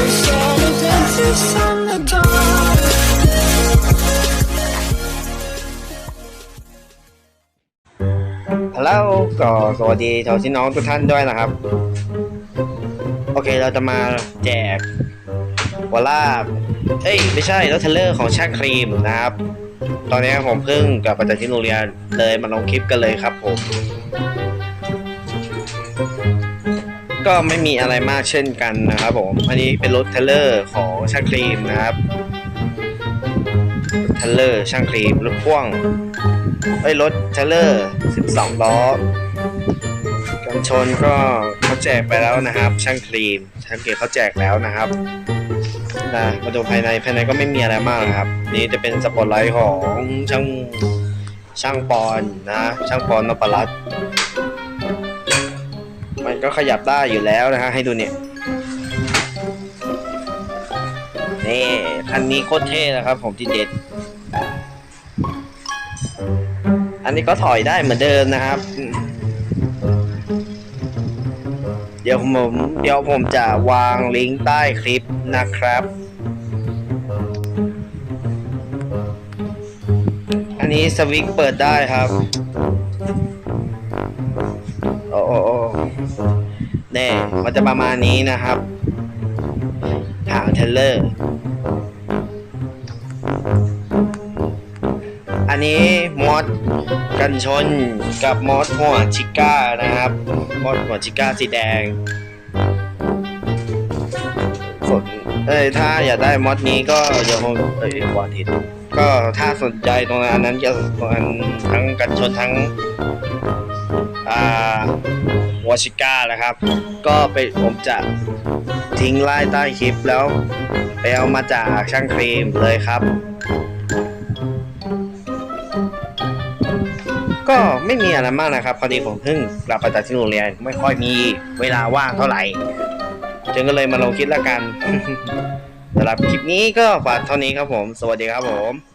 ฮัลโหลก็สวัสดีชาวพี่น้องทุกท่านด้วยนะครับ โอเคเราจะมาแจกวอลล่าเอ้ย ไม่ใช่รถเทเลอร์ของช่างครีมนะครับ ตอนนี้ผมเพิ่งกลับมาจากที่โรงเรียนเลยมาลงคลิปกันเลยครับผม ก็ไม่มีอะไรมากเช่นกันนะครับผม อันนี้เป็นรถเทเลอร์ของช่างครีมนะครับเทเลอร์ช่างครีมรถพ่วงไอ้รถเทเลอร์ 12 ล้อกันชนก็เขาแจกไปแล้วนะครับ ช่างครีมช่างเกตเขาแจกแล้วนะครับนะมาดูภายในภายในก็ไม่มีอะไรมากนะครับ นี่จะเป็นสปอตไลท์ของช่างช่างปอนนะ ช่างปอนนปรัตน์ มันก็ขยับได้อยู่แล้วนะฮะให้ดูเนี่ยนี่คันนี้โคตรเท่นะครับ ผมที่เด็ด อันนี้ก็ถอยได้เหมือนเดิมนะครับ เดี๋ยวผมเดี๋ยวผมจะวางลิงก์ใต้คลิปนะครับ อันนี้สวิตเปิดได้ครับ เน่มันจะประมาณนี้นะครับหางเทรลเลอร์ อันนี้มอสกันชนกับมอสหัวชิก้านะครับ มอสหัวชิก้าสีแดงสนเอ้ยถ้าอยากได้มอสนี้ก็เดี๋ยวผมเอ้ยวันอาทิตย์ก็ถ้าสนใจตรงนั้นอันนั้นจะมันทั้งกันชนทั้ง อ่าหั วชิก้านะครับ ก็ไปผมจะทิ้งไล่ใต้คลิปแล้วไปเอามาจากช่างครีมเลยครับ ก็ไม่มีอะไรมากนะครับพอดีผมเพิ่งกลับมาจากที่โรงเรียนไม่ค่อยมีเวลาว่างเท่าไหร่จึงก็เลยมาลงคลิปแล้วกันสำหรับคลิปนี้ก็ฝากเท่านี้ครับผม สวัสดีครับผม